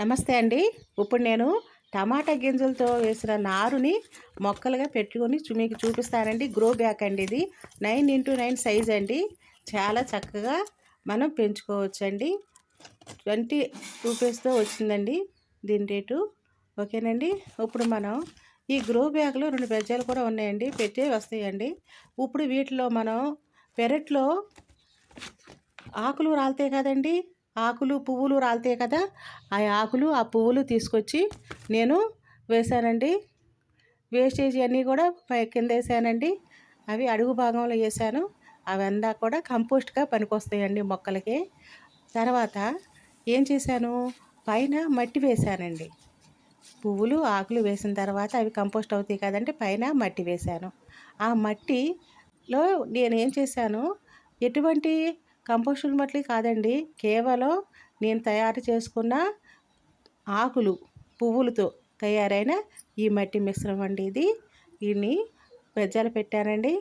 నమస్తే అండి. ఇప్పుడు నేను టమాటా గింజలతో వేసిన నారుని మొక్కలుగా పెట్టుకొని మీకు చూపిస్తానండి. గ్రో బ్యాక్ అండి ఇది. నైన్ ఇంటూ నైన్ సైజ్ అండి. చాలా చక్కగా మనం పెంచుకోవచ్చండి. ట్వంటీ రూపీస్తో వచ్చిందండి దీని రేటు. ఓకేనండి? ఇప్పుడు మనం ఈ గ్రో బ్యాగ్లో రెండు బెజ్జాలు కూడా ఉన్నాయండి. పెట్టే వస్తాయండి. ఇప్పుడు వీటిలో మనం పెరట్లో ఆకులు రాలుతాయి కదండి. ఆకులు పువ్వులు రాలుతాయి కదా ఆ ఆకులు ఆ పువ్వులు తీసుకొచ్చి నేను వేశానండి. వేస్టేజ్ అన్నీ కూడా పై కింద వేసానండి. అవి అడుగు భాగంలో వేసాను. అవంతా కూడా కంపోస్ట్గా పనికొస్తాయండి మొక్కలకి. తర్వాత ఏం చేశాను? పైన మట్టి వేశానండి పువ్వులు ఆకులు వేసిన తర్వాత అవి కంపోస్ట్ అవుతాయి కదండి పైన మట్టి వేశాను ఆ మట్టిలో నేను ఏం చేశాను? ఎటువంటి కంపోస్టుల మట్టి కాదండి. కేవలం నేను తయారు చేసుకున్న ఆకులు పువ్వులతో తయారైన ఈ మట్టి మిశ్రమం అండి ఇది. దీన్ని బెజ్జాలు పెట్టానండి.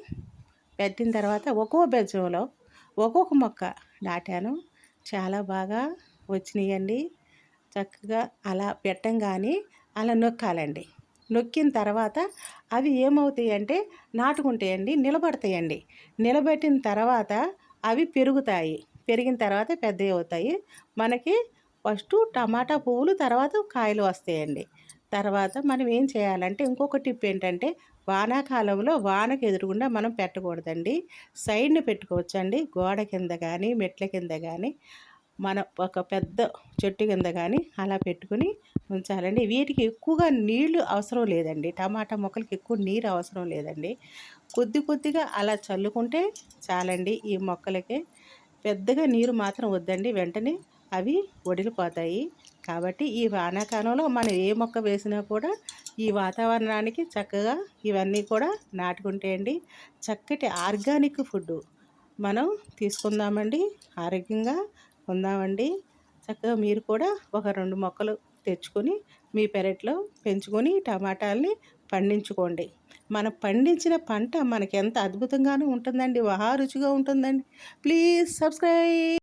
పెట్టిన తర్వాత ఒక్కో బెజ్జంలో ఒక్కొక్క మొక్క నాటాను. చాలా బాగా వచ్చినాయండి. చక్కగా అలా పెట్టంగానే అలా నొక్కాలండి. నొక్కిన తర్వాత అవి ఏమవుతాయి అంటే నాటుకుంటాయండి నిలబడతాయండి. నిలబెట్టిన తర్వాత అవి పెరుగుతాయి. పెరిగిన తర్వాత పెద్దవి అవుతాయి. మనకి ఫస్ట్ టమాటా పువ్వులు తర్వాత కాయలు వస్తాయండి. తర్వాత మనం ఏం చేయాలంటే ఇంకొక టిప్ ఏంటంటే వానాకాలంలో వానకు ఎదురుగుండా మనం పెట్టకూడదండి. సైడ్ని పెట్టుకోవచ్చండి. గోడ కింద కానీ మెట్ల కింద కానీ మన ఒక పెద్ద చెట్టు కింద కానీ అలా పెట్టుకుని ఉంచాలండి. వీటికి ఎక్కువగా నీళ్ళు అవసరం లేదండి. టమాటా మొక్కలకి ఎక్కువ నీరు అవసరం లేదండి. కొద్ది కొద్దిగా అలా చల్లుకుంటే చాలండి ఈ మొక్కలకి. పెద్దగా నీరు మాత్రం వద్దండి. వెంటనే అవి వడిలిపోతాయి. కాబట్టి ఈ వానాకాలంలో మనం ఏ మొక్క వేసినా కూడా ఈ వాతావరణానికి చక్కగా ఇవన్నీ కూడా నాటుకుంటే అండి చక్కటి ఆర్గానిక్ ఫుడ్ మనం తీసుకుందామండి. ఆరోగ్యంగా ఉందామండి. చక్కగా మీరు కూడా ఒక రెండు మొక్కలు తెచ్చుకొని మీ పెరట్లో పెంచుకొని టమాటాలని పండించుకోండి. మనం పండించిన పంట మనకి ఎంత అద్భుతంగానూ ఉంటుందండి. మహా రుచిగా ఉంటుందండి. Please subscribe.